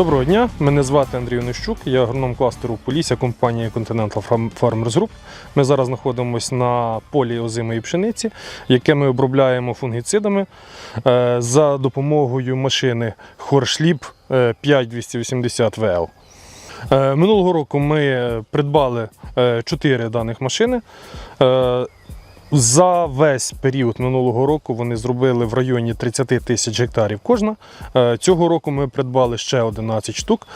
Доброго дня, мене звати Андрій Онищук, я агроном кластеру Полісся компанії Continental Farmers Group. Ми зараз знаходимося на полі озимої пшениці, яке ми обробляємо фунгіцидами е, за допомогою машини Хоршліп 5280 VL. Е, Минулого року ми придбали 4 даних машини. За весь період минулого року вони зробили в районі 30 тисяч гектарів кожна. Е, Цього року ми придбали ще 11 штук.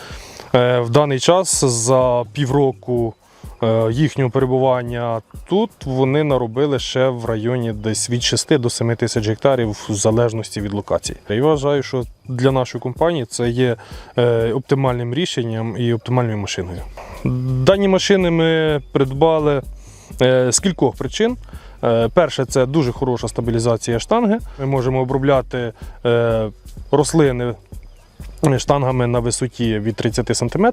Е, В даний час за півроку е, їхнього перебування тут вони наробили ще в районі десь від 6 до 7 тисяч гектарів в залежності від локації. Я вважаю, що для нашої компанії це є оптимальним рішенням і оптимальною машиною. Дані машини ми придбали з кількох причин. Е, Перше, це дуже хороша стабілізація штанги. Ми можемо обробляти е, рослини штангами на висоті від 30 см.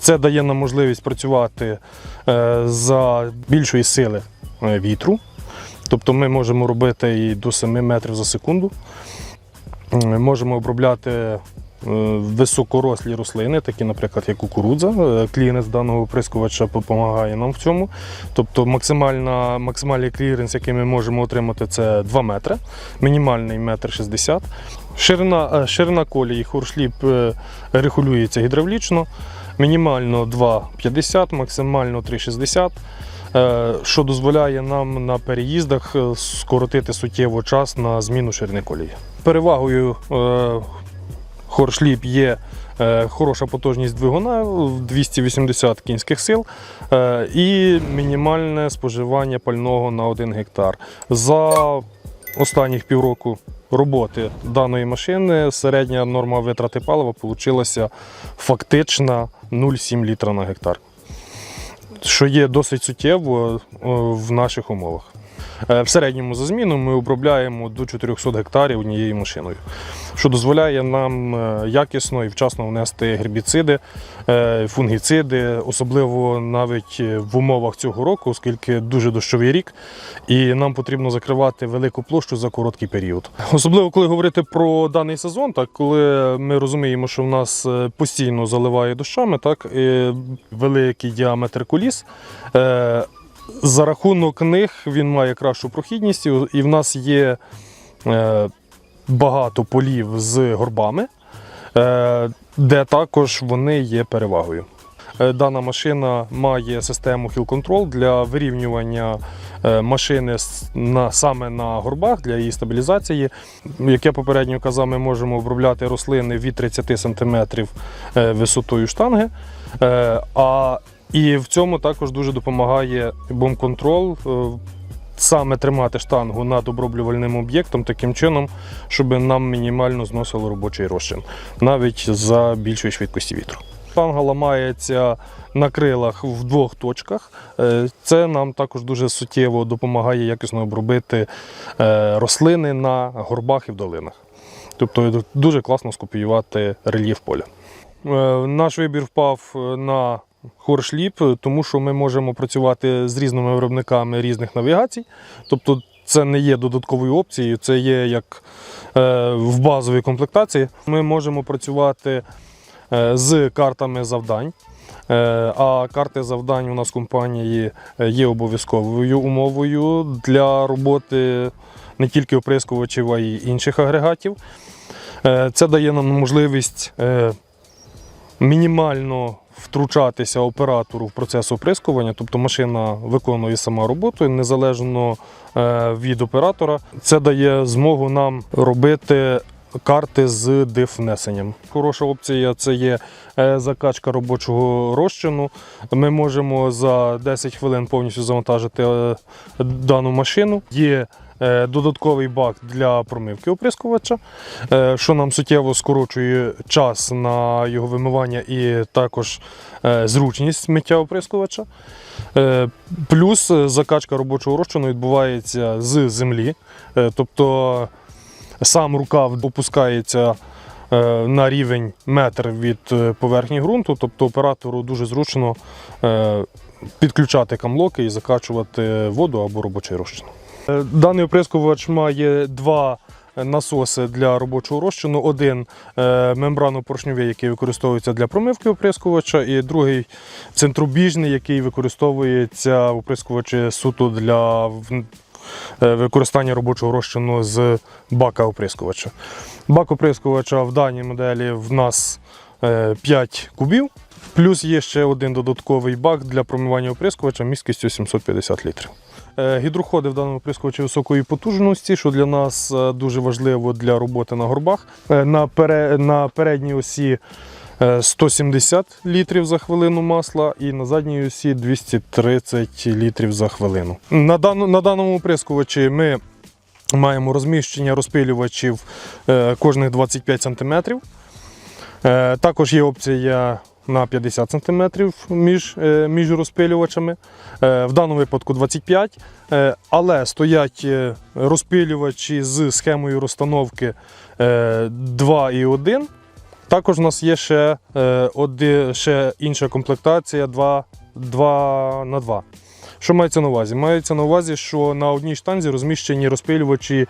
Це дає нам можливість працювати е, за більшої сили е, вітру. Тобто ми можемо робити і до 7 метрів за секунду. Е, Можемо обробляти е, високорослі рослини, такі, наприклад, як кукурудза. Е, Кліренс даного оприскувача допомагає нам в цьому. Тобто максимальна, максимальний кліренс, який ми можемо отримати, це 2 метри, мінімальний 1,60 м. Ширина, е, ширина колії хоршліп е, регулюється гідравлічно. Мінімально 2,50, максимально 3,60, е, що дозволяє нам на переїздах е, скоротити суттєво час на зміну ширини колії. Перевагою е, хоршліп є е, хороша потужність двигуна в 280 кінських сил е, і мінімальне споживання пального на 1 гектар. За останніх півроку роботи даної машини середня норма витрати палива вийшла фактично 0,7 літра на гектар, що є досить суттєво е, в наших умовах. Е, В середньому за зміну ми обробляємо до 400 гектарів однією машиною, що дозволяє нам е, якісно і вчасно внести гербіциди, е, фунгіциди, особливо навіть в умовах цього року, оскільки дуже дощовий рік, і нам потрібно закривати велику площу за короткий період. Особливо коли говорити про даний сезон, так коли ми розуміємо, що в нас постійно заливає дощами, так і великий діаметр коліс. За рахунок них він має кращу прохідність, і в нас є е, багато полів з горбами, е, де також вони є перевагою. Е, Дана машина має систему Hill Control для вирівнювання машини на, саме на горбах для її стабілізації. Як я попередньо казав, ми можемо обробляти рослини від 30 см висотою штанги. А і в цьому також дуже допомагає бомб-контрол. е, Саме тримати штангу над оброблювальним об'єктом таким чином, щоб нам мінімально зносило робочий розчин, навіть за більшої швидкості вітру. Штанга ламається на крилах в двох точках. Е, Це нам також дуже суттєво допомагає якісно обробити е, рослини на горбах і в долинах. Тобто дуже класно скопіювати рельєф поля. Наш вибір впав на хоршліп, тому що ми можемо працювати з різними виробниками різних навігацій. Тобто це не є додатковою опцією, це є як е, в базовій комплектації. Ми можемо працювати е, з картами завдань. Е, А карти завдань у нас в компанії є обов'язковою умовою для роботи не тільки оприскувачів, а й інших агрегатів. Це дає нам можливість мінімально втручатися оператору в процес оприскування, тобто машина виконує сама роботу незалежно е, від оператора. Це дає змогу нам робити. Карти з диф-внесенням. Хороша опція це є е, закачка робочого розчину. Ми можемо за 10 хвилин повністю завантажити е, дану машину. Є додатковий бак для промивки оприскувача, е, що нам суттєво скорочує час на його вимивання і також е, зручність миття оприскувача. Е, Плюс е, закачка робочого розчину відбувається з землі, Е, тобто сам рукав опускається е, на рівень метр від е, поверхні ґрунту, тобто оператору дуже зручно е, підключати камлоки і закачувати воду або робочий розчин. Е, Даний оприскувач має два насоси для робочого розчину. Один е, мембрано-поршньовий, який використовується для промивки оприскувача, і другий центробіжний, який використовується в оприскувачі суто для е, використання робочого розчину з бака оприскувача. Бак оприскувача в даній моделі в нас е, 5 кубів. Плюс є ще один додатковий бак для промивання оприскувача місткістю 750 літрів. Е, Гідроходи в даному оприскувачі високої потужності, що для нас е, дуже важливо для роботи на горбах. Е, На, пере, на передній осі е, 170 літрів за хвилину масла і на задній осі 230 літрів за хвилину. На, даному оприскувачі ми маємо розміщення розпилювачів е, кожних 25 см. Е, Також є опція на 50 см між, е, між розпилювачами. Е, В даному випадку 25 Е, але стоять розпилювачі з схемою розстановки е, 2 і 1. Також у нас є ще, ще інша комплектація 2, 2 на 2. Що мається на увазі? Мається на увазі, що на одній штанзі розміщені розпилювачі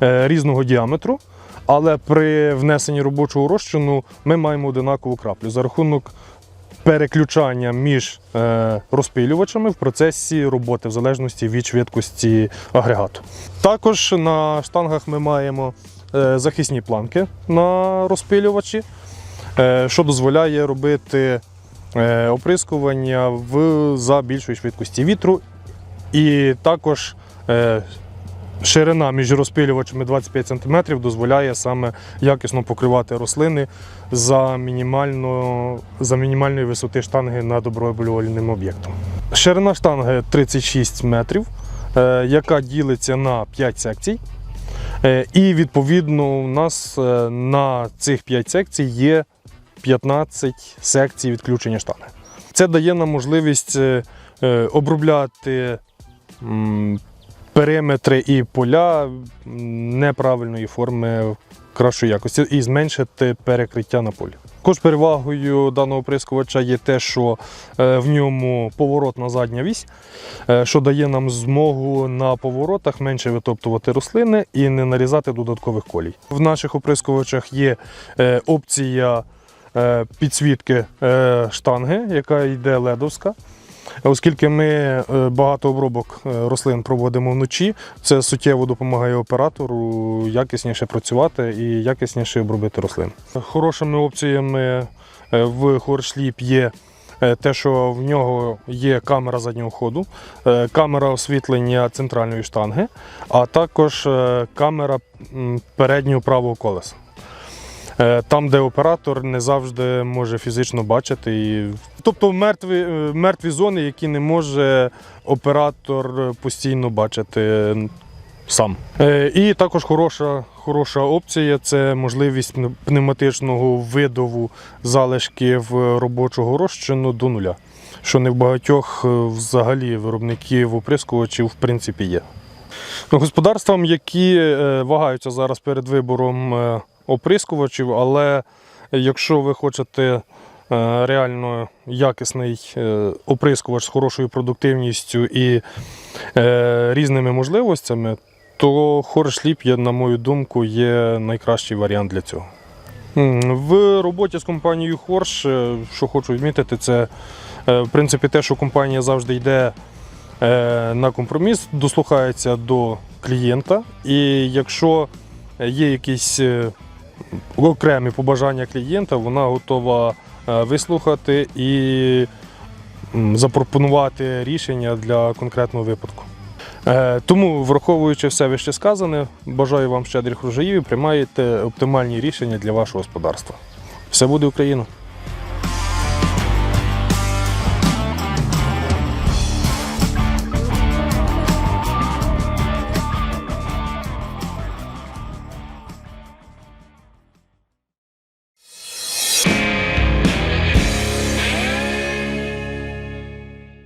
різного діаметру, але при внесенні робочого розчину ми маємо одинакову краплю за рахунок переключання між е, розпилювачами в процесі роботи в залежності від швидкості агрегату. Також на штангах ми маємо е, захисні планки на розпилювачі, е, що дозволяє робити оприскування в, за більшої швидкості вітру. І також ширина між розпилювачами 25 см дозволяє саме якісно покривати рослини за, мінімально, за мінімальної висоти штанги над оброблювальним об'єктом. Ширина штанги 36 метрів, е, яка ділиться на 5 секцій. Е, І відповідно у нас е, на цих 5 секцій є 15 секцій відключення штанги. Це дає нам можливість обробляти периметри і поля неправильної форми кращої якості і зменшити перекриття на полі. Також перевагою даного оприскувача є те, що е, в ньому поворотна задня вісь, е, що дає нам змогу на поворотах менше витоптувати рослини і не нарізати додаткових колій. В наших оприскувачах є е, опція підсвітки штанги, яка йде ледовська. Оскільки ми е, багато обробок е, рослин проводимо вночі, це суттєво допомагає оператору якісніше працювати і якісніше обробити рослин. Хорошими опціями е, в хоршліп є те, що в нього є камера заднього ходу, камера освітлення центральної штанги, а також камера переднього правого колеса. Е, Там, де оператор не завжди може фізично бачити. І... Тобто мертві, е, мертві зони, які не може оператор постійно бачити сам. Е, І також хороша, хороша опція це можливість пневматичного видову залишків робочого розчину до нуля, що не в багатьох взагалі виробників оприскувачів в принципі є. Господарствам, які вагаються зараз перед вибором оприскувачів, але якщо ви хочете е, реально якісний е, оприскувач з хорошою продуктивністю і е, різними можливостями, то хоршліп, на мою думку, є найкращий варіант для цього. В роботі з компанією Хорш, що хочу відмітити, це в принципі те, що компанія завжди йде на компроміс, дослухається до клієнта. І якщо є якісь окремі побажання клієнта, вона готова е, вислухати і запропонувати рішення для конкретного випадку. Е, Тому, враховуючи все вище сказане, бажаю вам щедрих врожаїв і приймаєте оптимальні рішення для вашого господарства. Все буде Україна!